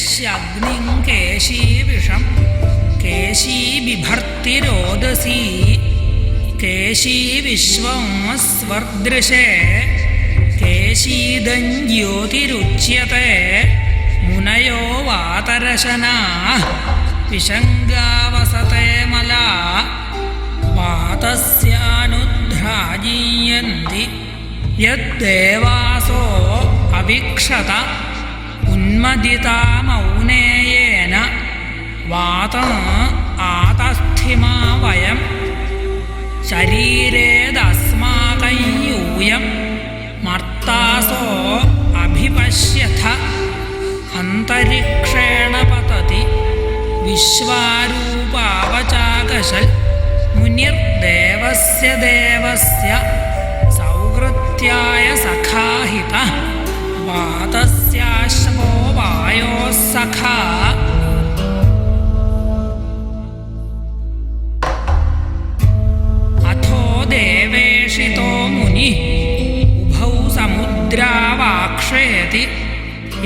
केश्यग्निं केशीविषं केशी बिभर्तिरोदसी। केशी विश्वं स्वर्दृशे केशीदञ्ज्योतिरुच्यते मुनयो वातरशनाः। पिशङ्गावसते मला। वातस्यानुध्राजीयन्ति। यद्देवासो अवीक्षत ഉന്മദിതാ മൗനേയേന വാത ആതസ്ഥിമാ വയം. ശരീരേദസ്മാകയൂയം മർത്താസോ അഭിപശ്യഥ. അന്തരിക്ഷേണ പതതി വിശ്വാരൂപാവചാകശൽ മുനിർദേവസ്യ ദേവസ്യ സൗഹൃത്യായ സഖാഹിത വാതസ് സഖ അഥോ ദേവേഷിതോ മുനി ഉഭൗ സമുദ്രാവാക്ഷേതി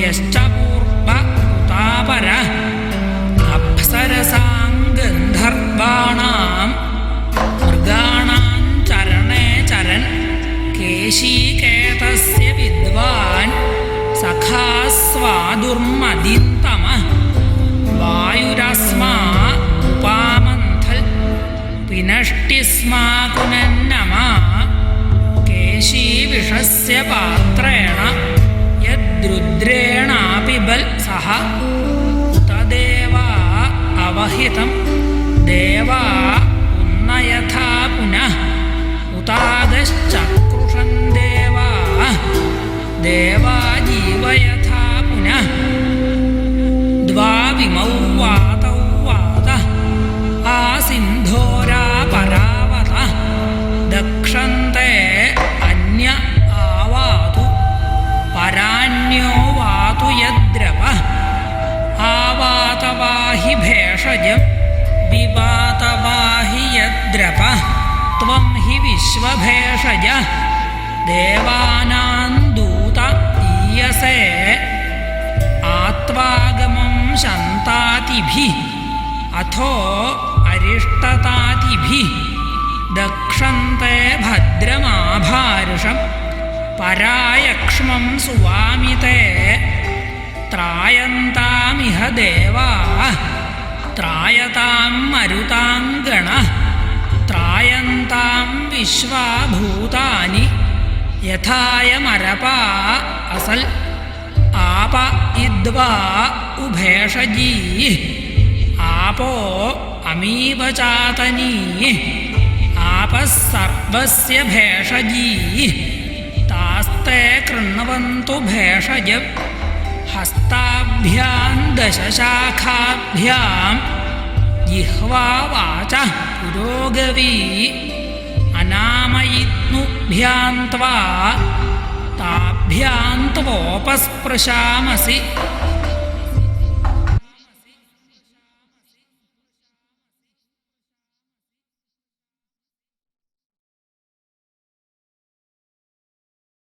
യശ്ച പൂർവ ഉതാപര അപ്സരസാം ഗന്ധർവാണാം മൃഗാണാം ചരണേ ചരൻ കേശീകേതസ്യ വിദ്വാൻ സഖാസ്വാദുർമതി विनष्टिस्माकुनन्नमा केशीविषस्य पात्रेण यद्रुद्रेणापि बल् सः तदेवा अवहितं देवा उन्नयथा पुनः उतागश्चक्रुषं यद्रपः त्वं हि विश्वभेषज। देवानां दूत ईयसे आत्वागमं शन्तातिभिः अथो अरिष्टतातिभिः दक्षन्ते भद्रमाभारुषं परायक्ष्मं सुवामिते त्रायन्तामिह ത്രായതാമിഹ ദേവാ. ത്രായതാം മരുതാംഗണ ത്രായന്താം വിശ്വാഭൂതാനി. യഥായമരപ അസൽ. ആപ ഇദ്വാ ഉഭേഷജീ. ആപോ അമീപചാതനീ ആപഃ സർവസ്യ ഭേഷജീ. താസ്തേ കൃണ്വന്തു ഭേഷജം. हस्ताभ्यां दशशाखाभ्यां जिह्वा वाचः पुरोगवी त्वा ताभ्यां त्वोपस्पृशामसि